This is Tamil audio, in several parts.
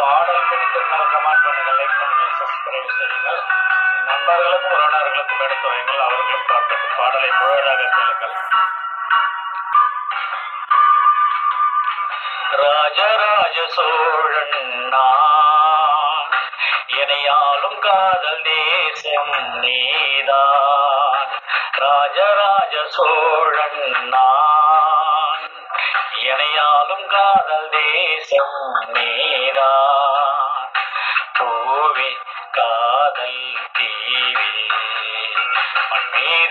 பாடல் பிடித்திருந்தால் கமெண்ட் பண்ணுங்கள் லைக் பண்ணுங்கள் சப்ஸ்கிரைப் செய்யுங்கள். நண்பர்களுக்கும் உறவினர்களுக்கும் எடுத்து வைங்கள் அவர்களும் பார்க்கட்டும் பாடலை முழுவதாக கேளுங்கள். ராஜராஜ சோழன் நான். இணையாலும் காதல் தேசம் நீதான். ராஜராஜ சோழன் நான். இணையாலும் காதல் தேசம் நீ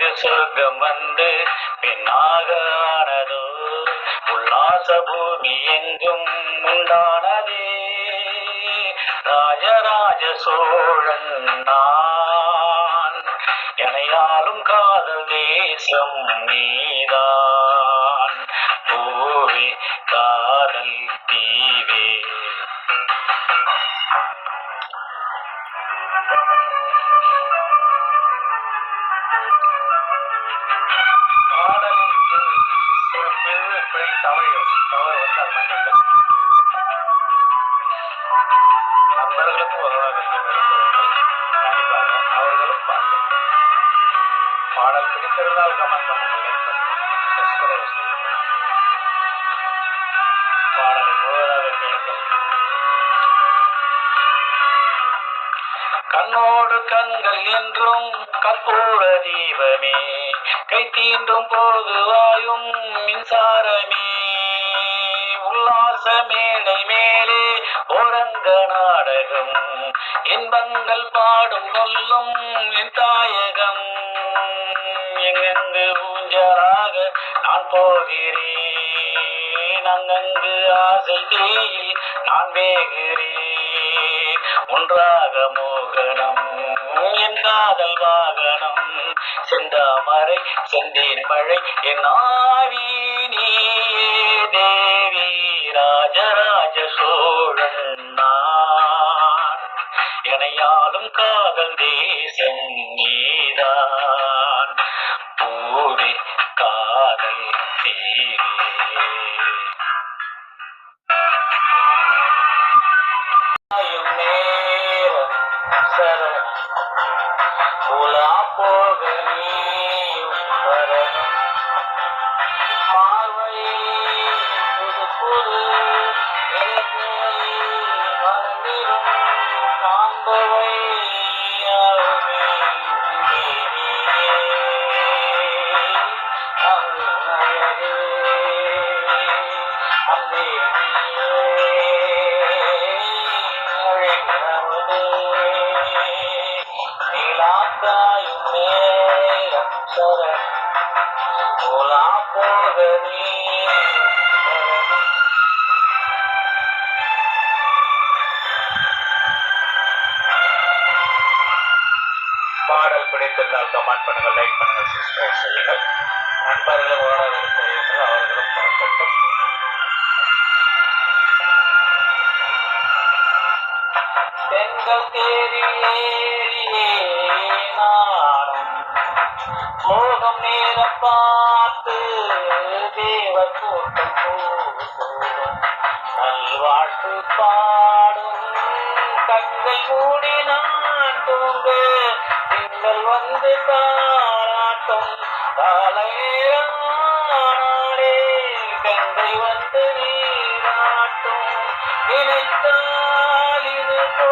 மண் சொர்க்கம் வந்து பெண்ணாக ஆனதோ உல்லாச பூமி எங்கும் உண்டானதே. ராஜராஜ சோழன் நான் எனையாலும் காதல் தேசம் நீதான். பூவே காதல் தீவே. பாடல் கமெண்ட் சப்ஸ்கிரைப் பாடலை முழுவதாக கேளுங்கள் கண்ணோடு கண்கள் என்றும் கற்பூர தீபமே. கை தீண்டும் போது வாயும் மின்சாரமே. உல்லாச மேடை மேலே ஓரங்க நாடகம். இன்பங்கள் பாடும் சொல்லும் என் தாயகம் எங்கெங்கு ஊஞ்சலாக நான் போகிறேன். அங்கங்கு ஆசை தீயில் நான் வேகிறேன் ஒன்றாக மோகனம் என் காதல் வாகனம் செந்தாமரை செந்தேன் மழை என் ஆவி நீயே தேவி ராஜராஜ சோழன் நான். எனையாலும் காதல் தேசம் நீ. காதல் தீரே பாடல் பிடித்திருந்தால் கமெண்ட் பண்ணுங்கள் லைக் பண்ணுங்கள் சப்ஸ்கிரைப் செய்யுங்கள். நண்பர்கள் உறவினர்கள் தெரியுங்கள் அவர்களும் பார்க்கட்டும் பெண்கள் தேடி ஏறியே மோகம் நேர பார்த்து தேவ கூட்டம் நல்வாழ்த்து பாடும் கண்கள் மூடி நான் தூங்க நீங்கள் வந்து தாராட்டும் காலை நேரம் கங்கை வந்து நீராட்டும் நினைத்தால் இது போ